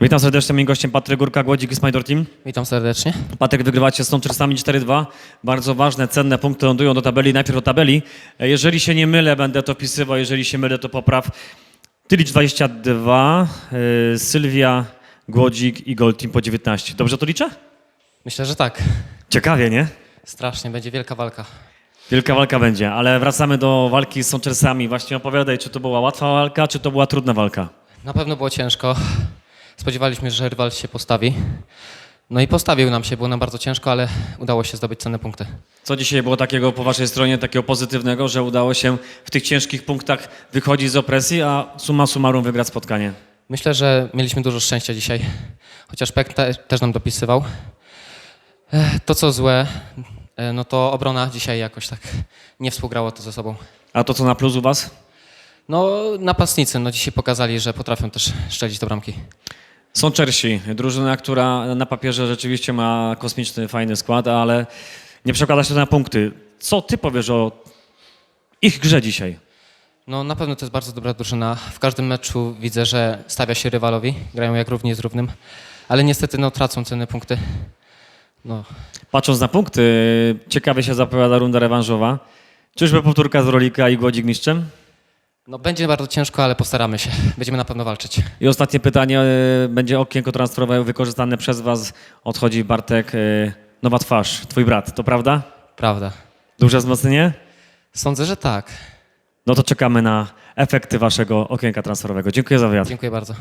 Witam serdecznie, moim gościem Patryk Górka, Głodzik i Spider Team. Witam serdecznie. Patryk, wygrywacie z Stonchersami 4-2. Bardzo ważne, cenne punkty lądują do tabeli. Najpierw do tabeli. Jeżeli się nie mylę, będę to wpisywał. Jeżeli się mylę, to popraw. Tylicz 22, y, Sylwia, Głodzik i Gold Team po 19. Dobrze to liczę? Myślę, że tak. Ciekawie, nie? Strasznie, będzie wielka walka. Wielka walka będzie, ale wracamy do walki z Stonchersami. Właśnie opowiadaj, czy to była łatwa walka, czy to była trudna walka? Na pewno było ciężko. Spodziewaliśmy się, że rywal się postawi. No i postawił nam się, było nam bardzo ciężko, ale udało się zdobyć cenne punkty. Co dzisiaj było takiego po waszej stronie, takiego pozytywnego, że udało się w tych ciężkich punktach wychodzić z opresji, a summa summarum wygrać spotkanie? Myślę, że mieliśmy dużo szczęścia dzisiaj, chociaż Pek te, też nam dopisywał. To co złe, e, no to obrona dzisiaj jakoś tak nie współgrało to ze sobą. A to co na plus u was? No napastnicy, no dzisiaj pokazali, że potrafią też szczelić do bramki. Są Czersi, drużyna, która na papierze rzeczywiście ma kosmiczny, fajny skład, ale nie przekłada się to na punkty. Co ty powiesz o ich grze dzisiaj? No na pewno to jest bardzo dobra drużyna. W każdym meczu widzę, że stawia się rywalowi, grają jak równi z równym, ale niestety no, tracą cenne punkty. No, Patrząc na punkty, ciekawie się zapowiada runda rewanżowa. Czyżby powtórka z Rolika i Głodzik mistrzem? No będzie bardzo ciężko, ale postaramy się. Będziemy na pewno walczyć. I ostatnie pytanie, e, będzie okienko transferowe wykorzystane przez was. Odchodzi Bartek, e, nowa twarz, twój brat, to prawda? Prawda. Duże wzmocnienie? Sądzę, że tak. No to czekamy na efekty waszego okienka transferowego. Dziękuję za wywiad. Dziękuję bardzo.